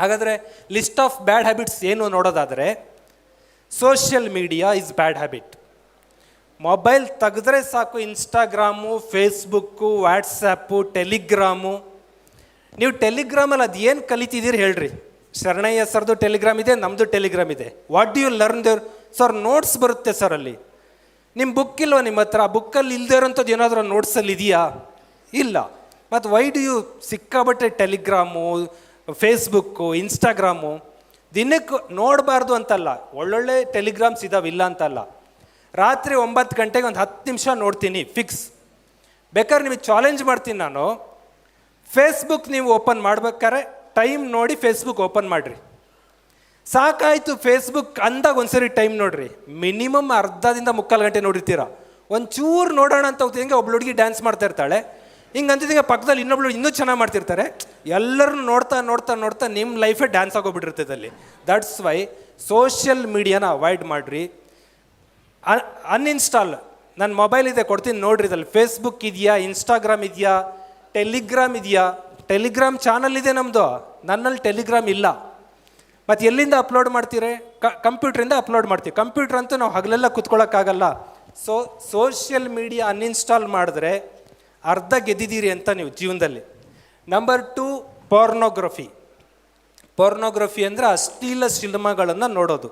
ಹಾಗಾದರೆ list of bad habits ಏನು ನೋಡೋದಾದರೆ social media is bad habit mobile ತೆಗೆದ್ರೆ ಸಾಕು ಇನ್ಸ್ಟಾಗ್ರಾಮು ಫೇಸ್ಬುಕ್ಕು ವಾಟ್ಸಪ್ಪು ಟೆಲಿಗ್ರಾಮು ನೀವು ಟೆಲಿಗ್ರಾಮಲ್ಲಿ ಅದು ಏನು ಕಲಿತಿದ್ದೀರಿ ಹೇಳ್ರಿ. ಶರಣಯ್ಯ ಸರ್ದು ಟೆಲಿಗ್ರಾಮ್ ಇದೆ ನಮ್ಮದು ಟೆಲಿಗ್ರಾಮ್ ಇದೆ. ವಾಟ್ ಡ್ಯೂ ಯು ಲರ್ನ್ ದೇವ್ರು ಸರ್ ನೋಟ್ಸ್ ಬರುತ್ತೆ ಸರ್ ಅಲ್ಲಿ. ನಿಮ್ಮ ಬುಕ್ ಇಲ್ವಾ ನಿಮ್ಮ ಹತ್ರ? ಬುಕ್ಕಲ್ಲಿ ಇಲ್ಲದೆ ಇರೋಂಥದ್ದು ಏನಾದರೂ ನೋಟ್ಸಲ್ಲಿ ಇದೆಯಾ? ಇಲ್ಲ. ಮತ್ತು ವೈ ಡು ಯು ಸಿಕ್ಕಾಬಟ್ಟೆ ಟೆಲಿಗ್ರಾಮು ಫೇಸ್ಬುಕ್ಕು ಇನ್ಸ್ಟಾಗ್ರಾಮು ದಿನಕ್ಕೆ ನೋಡಬಾರ್ದು ಅಂತಲ್ಲ. ಒಳ್ಳೊಳ್ಳೆ ಟೆಲಿಗ್ರಾಮ್ಸ್ ಇದಾವೆ, ಇಲ್ಲ ಅಂತಲ್ಲ. ರಾತ್ರಿ ಒಂಬತ್ತು ಗಂಟೆಗೆ ಒಂದು ಹತ್ತು ನಿಮಿಷ ನೋಡ್ತೀನಿ ಫಿಕ್ಸ್ ಬೇಕಾದ್ರೆ ನಿಮಗೆ ಚಾಲೆಂಜ್ ಮಾಡ್ತೀನಿ ನಾನು. ಫೇಸ್ಬುಕ್ ನೀವು ಓಪನ್ ಮಾಡ್ಬೇಕಾದ್ರೆ ಟೈಮ್ ನೋಡಿ ಫೇಸ್ಬುಕ್ ಓಪನ್ ಮಾಡಿರಿ. ಸಾಕಾಯಿತು ಫೇಸ್ಬುಕ್ ಅಂದಾಗ ಒಂದ್ಸರಿ ಟೈಮ್ ನೋಡ್ರಿ. ಮಿನಿಮಮ್ ಅರ್ಧದಿಂದ ಮುಕ್ಕಾಲು ಗಂಟೆ ನೋಡಿರ್ತೀರ. ಒಂಚೂರು ನೋಡೋಣ ಅಂತ ಹೋಗ್ತೀನಿ ಹಿಂಗೆ ಒಬ್ಳು ಹುಡುಗಿ ಡ್ಯಾನ್ಸ್ ಮಾಡ್ತಾ ಇರ್ತಾಳೆ. ಹಿಂಗೆ ಅಂತಿದ್ದಂಗೆ ಪಕ್ಕದಲ್ಲಿ ಇನ್ನೊಬ್ಳು ಇನ್ನೂ ಚೆನ್ನಾಗಿ ಮಾಡ್ತಿರ್ತಾರೆ. ಎಲ್ಲರನ್ನು ನೋಡ್ತಾ ನೋಡ್ತಾ ನೋಡ್ತಾ ನಿಮ್ಮ ಲೈಫೇ ಡ್ಯಾನ್ಸ್ ಆಗೋಗ್ಬಿಟ್ಟಿರ್ತದೆ ಅಲ್ಲಿ ದಟ್ಸ್ ವೈ ಸೋಷಿಯಲ್ ಮೀಡಿಯಾನ ಅವಾಯ್ಡ್ ಮಾಡಿರಿ. ಅನ್ಇನ್ಸ್ಟಾಲ್ ನನ್ನ ಮೊಬೈಲ್ ಇದೆ, ಕೊಡ್ತೀನಿ ನೋಡ್ರಿ ಇದಲ್ಲಿ ಫೇಸ್ಬುಕ್ ಇದೆಯಾ ಇನ್ಸ್ಟಾಗ್ರಾಮ್ ಇದೆಯಾ ಟೆಲಿಗ್ರಾಮ್ ಇದೆಯಾ? ಟೆಲಿಗ್ರಾಮ್ ಚಾನಲ್ ಇದೆ ನಮ್ಮದು ನನ್ನಲ್ಲಿ ಟೆಲಿಗ್ರಾಮ್ ಇಲ್ಲ. ಮತ್ತು ಎಲ್ಲಿಂದ ಅಪ್ಲೋಡ್ ಮಾಡ್ತೀರಿ? ಕ ಕಂಪ್ಯೂಟ್ರಿಂದ ಅಪ್ಲೋಡ್ ಮಾಡ್ತೀವಿ. ಕಂಪ್ಯೂಟ್ರ್ ಅಂತೂ ನಾವು ಹಗಲೆಲ್ಲ ಕುತ್ಕೊಳ್ಳೋಕ್ಕಾಗಲ್ಲ ಸೊ ಸೋಷಿಯಲ್ ಮೀಡಿಯಾ ಅನ್ಇನ್ಸ್ಟಾಲ್ ಮಾಡಿದ್ರೆ ಅರ್ಧ ಗೆದ್ದಿದ್ದೀರಿ ಅಂತ ನೀವು ಜೀವನದಲ್ಲಿ. ನಂಬರ್ ಟು ಪೋರ್ನೋಗ್ರಫಿ ಪೋರ್ನೋಗ್ರಫಿ ಅಂದರೆ ಅಶ್ಲೀಲ ಸಿನಿಮಾಗಳನ್ನು ನೋಡೋದು.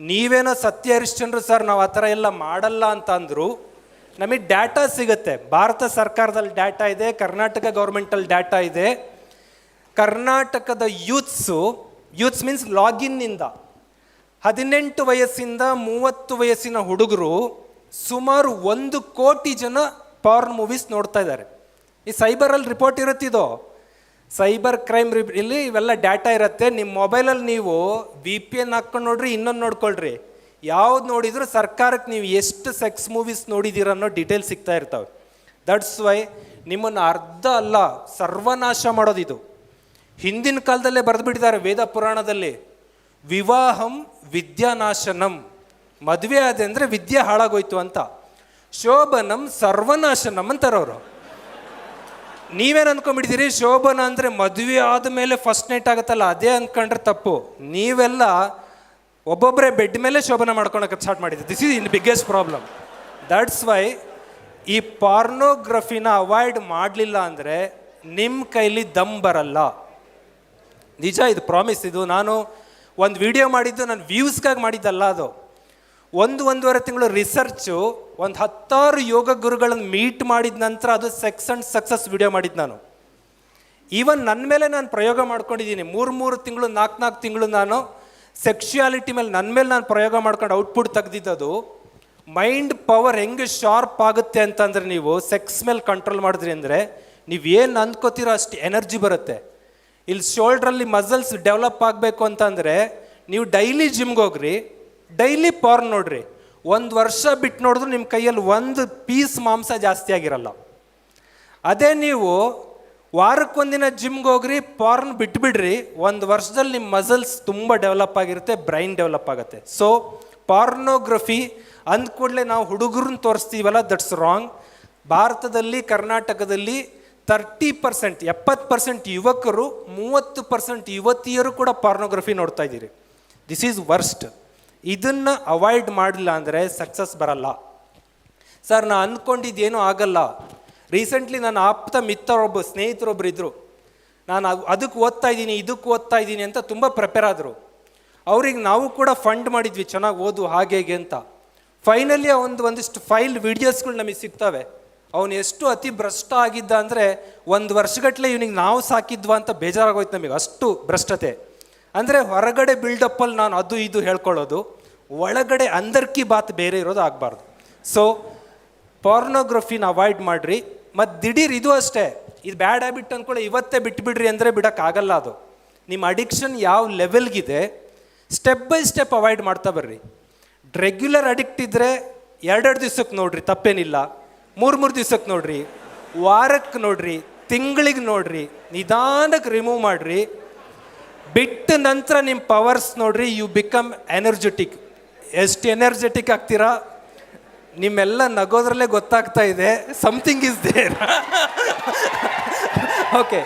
ನೀವೇನೋ ಸತ್ಯ ಹರಿಶ್ಚಂದ್ರ ಸರ್, ನಾವು ಆ ಥರ ಎಲ್ಲ ಮಾಡಲ್ಲ ಅಂತ ಅಂದರೂ ನಮಗೆ ಡಾಟಾ ಸಿಗುತ್ತೆ. ಭಾರತ ಸರ್ಕಾರದಲ್ಲಿ ಡಾಟಾ ಇದೆ, ಕರ್ನಾಟಕ ಗೌರ್ಮೆಂಟಲ್ಲಿ ಡಾಟಾ ಇದೆ. ಕರ್ನಾಟಕದ ಯೂತ್ಸು ಯೂತ್ಸ್ ಮೀನ್ಸ್ ಲಾಗಿನ್ನಿಂದ ಹದಿನೆಂಟು ವಯಸ್ಸಿಂದ ಮೂವತ್ತು ವಯಸ್ಸಿನ ಹುಡುಗರು ಸುಮಾರು ಒಂದು ಕೋಟಿ ಜನ ಪಾರ್ನ್ ಮೂವೀಸ್ ನೋಡ್ತಾ ಇದ್ದಾರೆ. ಈ ಸೈಬರಲ್ಲಿ ರಿಪೋರ್ಟ್ ಇರುತ್ತಿದೋ ಸೈಬರ್ ಕ್ರೈಮ್ ಇಲ್ಲಿ ಇವೆಲ್ಲ ಡಾಟಾ ಇರುತ್ತೆ. ನಿಮ್ಮ ಮೊಬೈಲಲ್ಲಿ ನೀವು ವಿ ಪಿ ಎನ್ ಹಾಕ್ಕೊಂಡು ನೋಡ್ರಿ, ಇನ್ನೊಂದು ನೋಡ್ಕೊಳ್ರಿ. ಯಾವ್ದು ನೋಡಿದ್ರು ಸರ್ಕಾರಕ್ಕೆ ನೀವು ಎಷ್ಟು ಸೆಕ್ಸ್ ಮೂವೀಸ್ ನೋಡಿದ್ದೀರ ಅನ್ನೋ ಡೀಟೇಲ್ ಸಿಗ್ತಾ ಇರ್ತವೆ. ದಟ್ಸ್ ವೈ ನಿಮ್ಮನ್ನು ಅರ್ಧ ಅಲ್ಲ, ಸರ್ವನಾಶ ಮಾಡೋದಿದು ಹಿಂದಿನ ಕಾಲದಲ್ಲೇ ಬರೆದುಬಿಟ್ಟಿದ್ದಾರೆ ವೇದ ಪುರಾಣದಲ್ಲಿ. ವಿವಾಹಂ ವಿದ್ಯಾನಾಶನಂ. ಮದುವೆ ಆದೆ ಅಂದರೆ ವಿದ್ಯೆ ಹಾಳಾಗೋಯ್ತು ಅಂತ. ಶೋಭನಂ ಸರ್ವನಾಶನಂ ಅಂತಾರವರು ನೀವೇನು ಅನ್ಕೊಂಡ್ಬಿಟ್ಟಿದ್ದೀರಿ ಶೋಭನ ಅಂದರೆ ಮದುವೆ ಆದ ಮೇಲೆ ಫಸ್ಟ್ ನೈಟ್ ಆಗುತ್ತಲ್ಲ, ಅದೇ ಅಂದ್ಕೊಂಡ್ರೆ ತಪ್ಪು. ನೀವೆಲ್ಲ ಒಬ್ಬೊಬ್ಬರೇ ಬೆಡ್ ಮೇಲೆ ಶೋಭನ ಮಾಡ್ಕೊಳಕ್ಕೆ ಸ್ಟಾರ್ಟ್ ಮಾಡಿದ್ದೆ. This is in biggest problem that's why ಈ ಪಾರ್ನೋಗ್ರಫಿನ ಅವಾಯ್ಡ್ ಮಾಡಲಿಲ್ಲ ಅಂದರೆ ನಿಮ್ಮ ಕೈಲಿ ದಮ್ ಬರಲ್ಲ. ನಿಜ, ಇದು ಪ್ರಾಮಿಸ್ ಇದು ನಾನು ಒಂದು ವಿಡಿಯೋ ಮಾಡಿದ್ದು, ನಾನು ವ್ಯೂಸ್ಗಾಗಿ ಮಾಡಿದ್ದಲ್ಲ ಅದು. ಒಂದು ಒಂದೂವರೆ ತಿಂಗಳು ರಿಸರ್ಚು ಒಂದು ಹತ್ತಾರು ಯೋಗ ಗುರುಗಳನ್ನು ಮೀಟ್ ಮಾಡಿದ ನಂತರ ಅದು ಸೆಕ್ಸ್ ಆ್ಯಂಡ್ ಸಕ್ಸಸ್ ವಿಡಿಯೋ ಮಾಡಿದ್ದು ನಾನು. ಈವನ್ ನನ್ನ ಮೇಲೆ ನಾನು ಪ್ರಯೋಗ ಮಾಡ್ಕೊಂಡಿದ್ದೀನಿ ಮೂರು ಮೂರು ತಿಂಗಳು ನಾಲ್ಕು ನಾಲ್ಕು ತಿಂಗಳು ನಾನು ಸೆಕ್ಷುಯಾಲಿಟಿ ಮೇಲೆ ನನ್ನ ಮೇಲೆ ನಾನು ಪ್ರಯೋಗ ಮಾಡ್ಕೊಂಡು ಔಟ್ಪುಟ್ ತೆಗ್ದಿದ್ದದು. ಮೈಂಡ್ ಪವರ್ ಹೆಂಗೆ ಶಾರ್ಪ್ ಆಗುತ್ತೆ ಅಂತಂದರೆ ನೀವು ಸೆಕ್ಸ್ ಮೇಲೆ ಕಂಟ್ರೋಲ್ ಮಾಡಿದ್ರಿ ಅಂದರೆ ನೀವೇನು ಅಂದ್ಕೋತೀರೋ ಅಷ್ಟು ಎನರ್ಜಿ ಬರುತ್ತೆ. ಇಲ್ಲಿ ಶೋಲ್ಡ್ರಲ್ಲಿ ಮಸಲ್ಸ್ ಡೆವಲಪ್ ಆಗಬೇಕು ಅಂತಂದರೆ ನೀವು ಡೈಲಿ ಜಿಮ್ಗೆ ಹೋಗ್ರಿ. ಡೈಲಿ ಪಾರ್ನ್ ನೋಡ್ರಿ. ಒಂದು ವರ್ಷ ಬಿಟ್ಟು ನೋಡಿದ್ರು ನಿಮ್ಮ ಕೈಯಲ್ಲಿ ಒಂದು ಪೀಸ್ ಮಾಂಸ ಜಾಸ್ತಿ ಆಗಿರಲ್ಲ. ಅದೇ ನೀವು ವಾರಕ್ಕೊಂದಿನ ಜಿಮ್ಗೆ ಹೋಗ್ರಿ ಪಾರ್ನ್ ಬಿಟ್ಬಿಡ್ರಿ, ಒಂದು ವರ್ಷದಲ್ಲಿ ನಿಮ್ಮ ಮಸಲ್ಸ್ ತುಂಬ ಡೆವಲಪ್ ಆಗಿರುತ್ತೆ ಬ್ರೈನ್ ಡೆವಲಪ್ ಆಗುತ್ತೆ. ಸೊ ಪಾರ್ನೋಗ್ರಫಿ ಅಂದ ಕೂಡಲೇ ನಾವು ಹುಡುಗರನ್ನ ತೋರಿಸ್ತೀವಲ್ಲ ದಟ್ಸ್ ರಾಂಗ್ ಭಾರತದಲ್ಲಿ, ಕರ್ನಾಟಕದಲ್ಲಿ ತರ್ಟಿ ಪರ್ಸೆಂಟ್ ಎಪ್ಪತ್ತು ಪರ್ಸೆಂಟ್ ಯುವಕರು, ಮೂವತ್ತು ಪರ್ಸೆಂಟ್ ಯುವತಿಯರು ಕೂಡ ಪಾರ್ನೋಗ್ರಫಿ ನೋಡ್ತಾ ಇದ್ದೀರಿ. ದಿಸ್ ಈಸ್ ವರ್ಸ್ಟ್ ಇದನ್ನು ಅವಾಯ್ಡ್ ಮಾಡಲಿಲ್ಲ ಅಂದರೆ ಸಕ್ಸಸ್ ಬರಲ್ಲ. ಸರ್ ನಾ ಅಂದ್ಕೊಂಡಿದ್ದೇನೂ ಆಗಲ್ಲ. ರೀಸೆಂಟ್ಲಿ ನನ್ನ ಆಪ್ತ ಮಿತ್ರರೊಬ್ಬ ಸ್ನೇಹಿತರೊಬ್ಬರು ಇದ್ದರು ನಾನು ಅದಕ್ಕೆ ಓದ್ತಾ ಇದ್ದೀನಿ ಇದಕ್ಕೆ ಓದ್ತಾ ಇದ್ದೀನಿ ಅಂತ ತುಂಬ ಪ್ರಿಪೇರ್ ಆದರು. ಅವ್ರಿಗೆ ನಾವು ಕೂಡ ಫಂಡ್ ಮಾಡಿದ್ವಿ, ಚೆನ್ನಾಗಿ ಓದು, ಹಾಗೆ ಹೇಗೆ ಅಂತ. ಫೈನಲಿ ಒಂದು ಒಂದಿಷ್ಟು ಫೈಲ್ ವಿಡಿಯೋಸ್ಗಳು ನಮಗೆ ಸಿಗ್ತವೆ. ಅವನು ಎಷ್ಟು ಅತಿ ಭ್ರಷ್ಟ ಆಗಿದ್ದ ಅಂದರೆ ಒಂದು ವರ್ಷಗಟ್ಟಲೆ ಇವನಿಗೆ ನಾವು ಸಾಕಿದ್ವಾ ಅಂತ ಬೇಜಾರಾಗೋಯ್ತು ನಮಗೆ, ಅಷ್ಟು ಭ್ರಷ್ಟತೆ. ಅಂದರೆ ಹೊರಗಡೆ ಬಿಲ್ಡಪ್ಪಲ್ಲಿ ನಾನು ಅದು ಇದು ಹೇಳ್ಕೊಳ್ಳೋದು, ಒಳಗಡೆ ಅಂದರ್ಕಿ ಬಾತ್ ಬೇರೆ ಇರೋದು ಆಗಬಾರ್ದು. ಸೊ ಪಾರ್ನೋಗ್ರಫಿನ ಅವಾಯ್ಡ್ ಮಾಡಿರಿ. ಮತ್ತು ದಿಢೀರ್ ಇದು ಅಷ್ಟೇ. ಇದು ಬ್ಯಾಡ್ ಹ್ಯಾಬಿಟ್ ಅಂದ್ಕೊಳ್ಳಿ ಇವತ್ತೇ ಬಿಟ್ಬಿಡ್ರಿ ಅಂದರೆ ಬಿಡೋಕ್ಕಾಗಲ್ಲ ಅದು. ನಿಮ್ಮ ಅಡಿಕ್ಷನ್ ಯಾವ ಲೆವೆಲ್ಗಿದೆ ಸ್ಟೆಪ್ ಬೈ ಸ್ಟೆಪ್ ಅವಾಯ್ಡ್ ಮಾಡ್ತಾ ಬರ್ರಿ. ರೆಗ್ಯುಲರ್ ಅಡಿಕ್ಟ್ ಇದ್ದರೆ ಎರಡೆರಡು ದಿವ್ಸಕ್ಕೆ ನೋಡ್ರಿ, ತಪ್ಪೇನಿಲ್ಲ. ಮೂರು ಮೂರು ದಿವ್ಸಕ್ಕೆ ನೋಡ್ರಿ. ವಾರಕ್ಕೆ ನೋಡ್ರಿ, ತಿಂಗಳಿಗೆ ನೋಡ್ರಿ ನಿಧಾನಕ್ಕೆ ರಿಮೂವ್ ಮಾಡಿರಿ. ಬಿಟ್ಟ ನಂತರ ನಿಮ್ಮ ಪವರ್ಸ್ ನೋಡ್ರಿ ಯು ಬಿಕಮ್ ಎನರ್ಜೆಟಿಕ್ ಎಷ್ಟು ಎನರ್ಜೆಟಿಕ್ ಆಗ್ತೀರಾ? ನಿಮ್ಮೆಲ್ಲ ನಗೋದ್ರಲ್ಲೇ ಗೊತ್ತಾಗ್ತಾ ಇದೆ. Something is there okay